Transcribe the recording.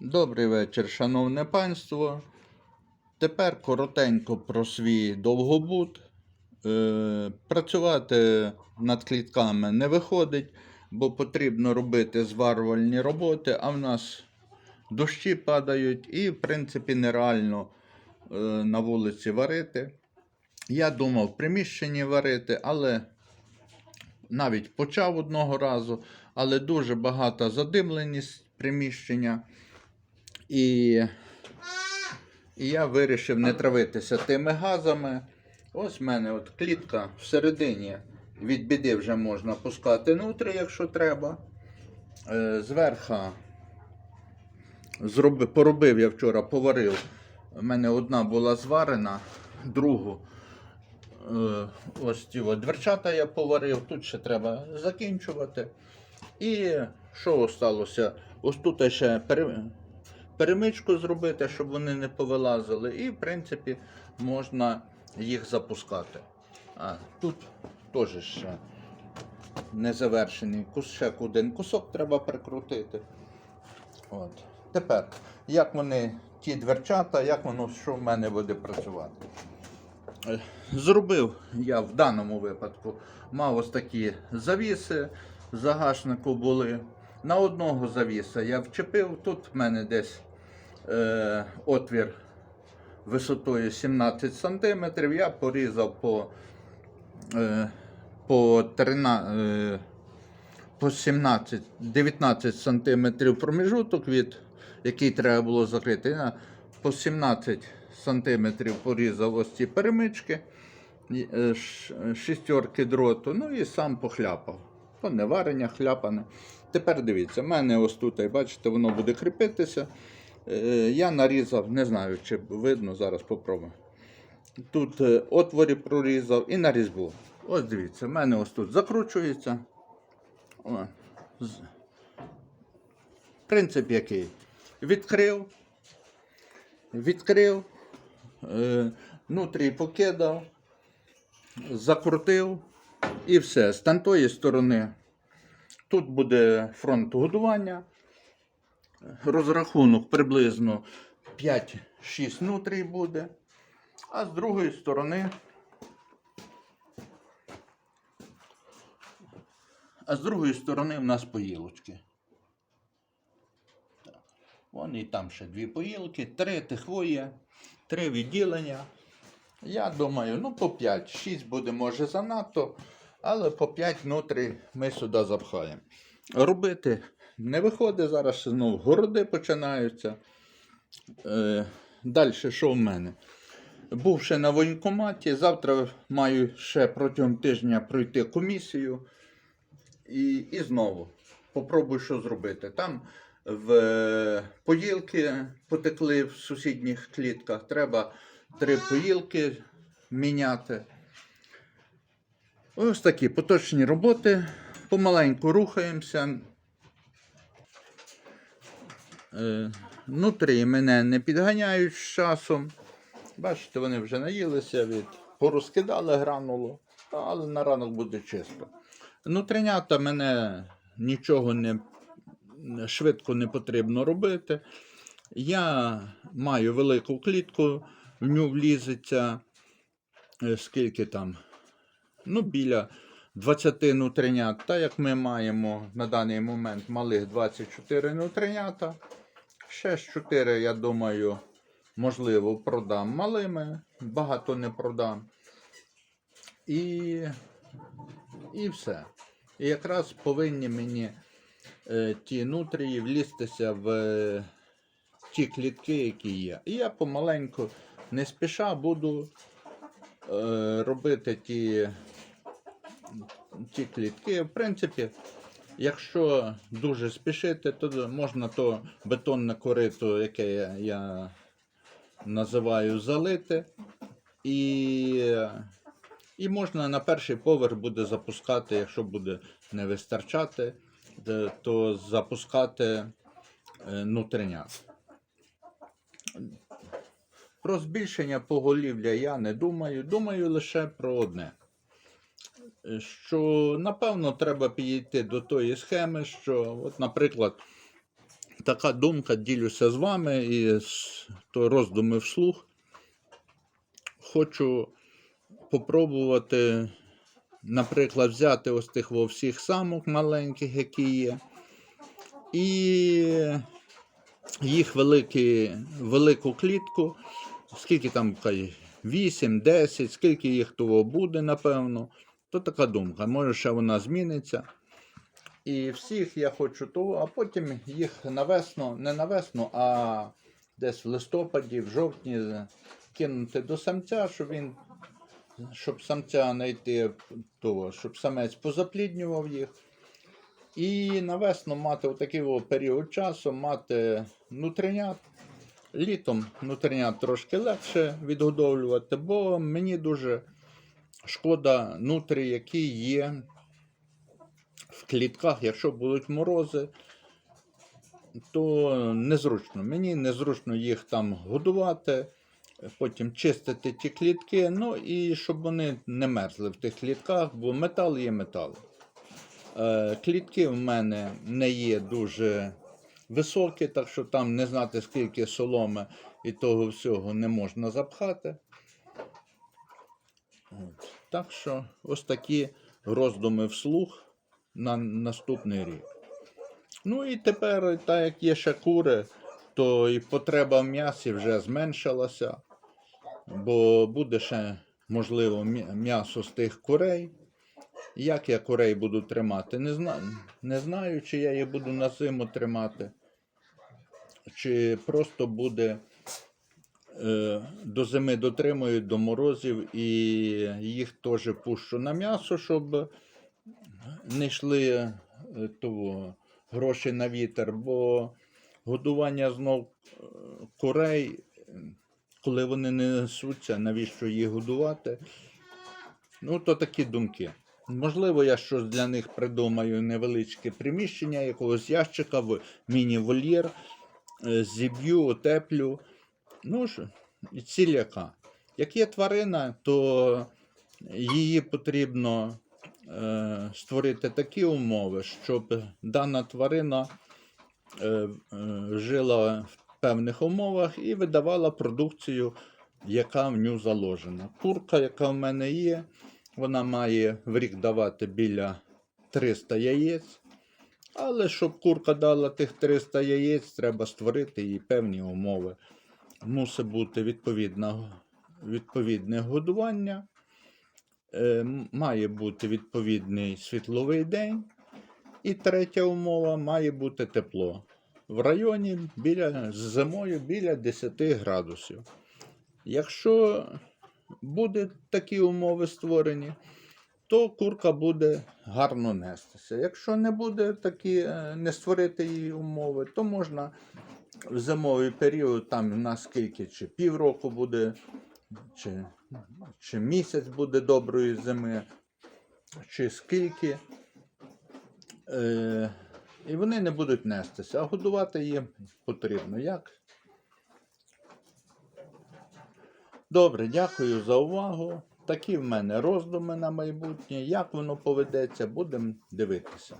Добрий вечір, шановне панство. Тепер коротенько про свій довгобут. Е, працювати над клітками не виходить, бо потрібно робити зварювальні роботи, а в нас дощі падають і, в принципі, нереально е, на вулиці варити. Я думав в приміщенні варити, але навіть почав одного разу, але дуже багата задимленість приміщення. І, і я вирішив не травитися тими газами. Ось в мене от клітка всередині. Від біди вже можна пускати внутрі, якщо треба. Е, зверха зроби, поробив я вчора, поварив. У мене одна була зварена, другу. Е, ось ті от дверчата я поварив, тут ще треба закінчувати. І що осталося? Ось тут ще перемичку зробити, щоб вони не повилазили. І, в принципі, можна їх запускати. А тут теж ще незавершений кус, ще один кусок треба прикрутити. От. Тепер, як вони, ті дверчата, як воно що в мене буде працювати? Е, Зробив я в даному випадку, мав ось такі завіси загашнику були. На одного завіса я вчепив, тут в мене десь е, отвір висотою 17 см. Я порізав по, е, по, 13, е, по 17, 19 см проміжуток, від який треба було закрити. Я по 17 см порізав ось ці перемички, е, дроту, ну і сам похляпав. То не варення, хляпане. Тепер дивіться, в мене ось тут, бачите, воно буде кріпитися. Е, Я нарізав, не знаю, чи видно, зараз попробую. Тут е, отворі прорізав і на різьбу. Ось дивіться, в мене ось тут закручується. Принцип який? Відкрив, відкрив, е, внутрі покидав, закрутив і все. З тантої сторони тут буде фронт годування. Розрахунок приблизно 5-6 нутрій буде. А з другої сторони. А з другої сторони в нас поїлочки. Вон і там ще дві поїлки, три тихвоє, три відділення. Я думаю, ну по 5-6 буде, може, занадто, але по 5 внутрі ми сюди запхаємо. Робити не виходить, зараз знову городи починаються. Е, Далі, що в мене? Був ще на воєнкоматі, завтра маю ще протягом тижня пройти комісію. І, і знову попробую що зробити. Там в е, поїлки потекли в сусідніх клітках. Треба три поїлки міняти. Ось такі поточні роботи. Помаленьку рухаємося. Е, мене не підганяють з часом. Бачите, вони вже наїлися від порозкидали гранулу, але на ранок буде чисто. Внутрінята мене нічого не швидко не потрібно робити. Я маю велику клітку, в ню влізеться е, скільки там? Ну, біля 20 нутринят. Та як ми маємо на даний момент малих 24 нутринята. Ще з 4, я думаю, можливо, продам малими, багато не продам. І, і все. І якраз повинні мені е, ті нутрії влізтися в е, ті клітки, які є. І я помаленьку, не спіша буду е, робити ті, ті клітки. В принципі, якщо дуже спішити, то можна то бетонне корито, яке я, я називаю залити. І, і можна на перший поверх буде запускати, якщо буде не вистачати, то запускати е. Про збільшення поголів'я я не думаю. Думаю лише про одне. Що напевно треба підійти до тої схеми, що, от, наприклад, така думка ділюся з вами і з- то роздуми вслух. Хочу попробувати, наприклад, взяти ось тих всіх самок маленьких, які є, і їх великі, велику клітку, скільки там кай, 8, 10, скільки їх того буде, напевно. То така думка. Може, ще вона зміниться. І всіх я хочу того, а потім їх на весну, не на весну, а десь в листопаді, в жовтні кинути до самця, щоб він, щоб самця знайти того, щоб самець позапліднював їх. І на весну мати отакий о період часу, мати нутринят. Літом нутринят трошки легше відгодовлювати, бо мені дуже шкода нутрі, які є в клітках, якщо будуть морози, то незручно. Мені незручно їх там годувати, потім чистити ті клітки, ну і щоб вони не мерзли в тих клітках, бо метал є метал. Е, Клітки в мене не є дуже високі, так що там не знати, скільки соломи і того всього не можна запхати. Так що ось такі роздуми вслух на наступний рік. Ну і тепер, так як є ще кури, то і потреба в м'ясі вже зменшилася, бо буде ще, можливо, м'ясо з тих курей. Як я курей буду тримати? Не знаю, не знаю, чи я їх буду на зиму тримати, чи просто буде до зими дотримую, до морозів, і їх теж пущу на м'ясо, щоб не йшли е, того, гроші на вітер, бо годування знов е, курей, е, коли вони не несуться, навіщо їх годувати? Ну, то такі думки. Можливо, я щось для них придумаю невеличке приміщення, якогось ящика, в міні-вольєр, е, зіб'ю, отеплю. Ну ж, ціль яка. Як є тварина, то її потрібно е, створити такі умови, щоб дана тварина е, е, жила в певних умовах і видавала продукцію, яка в ню заложена. Курка, яка в мене є, вона має в рік давати біля 300 яєць. Але щоб курка дала тих 300 яєць, треба створити їй певні умови. Мусить бути відповідна, відповідне годування, е, має бути відповідний світловий день. І третя умова має бути тепло. В районі біля, зимою біля 10 градусів. Якщо будуть такі умови створені, то курка буде гарно нестися. Якщо не буде такі, е, не створити її умови, то можна в зимовий період, там у нас скільки, чи півроку буде, чи, чи місяць буде доброї зими, чи скільки. Е, і вони не будуть нестися, а годувати їм потрібно. Як? Добре, дякую за увагу. Такі в мене роздуми на майбутнє. Як воно поведеться, будемо дивитися.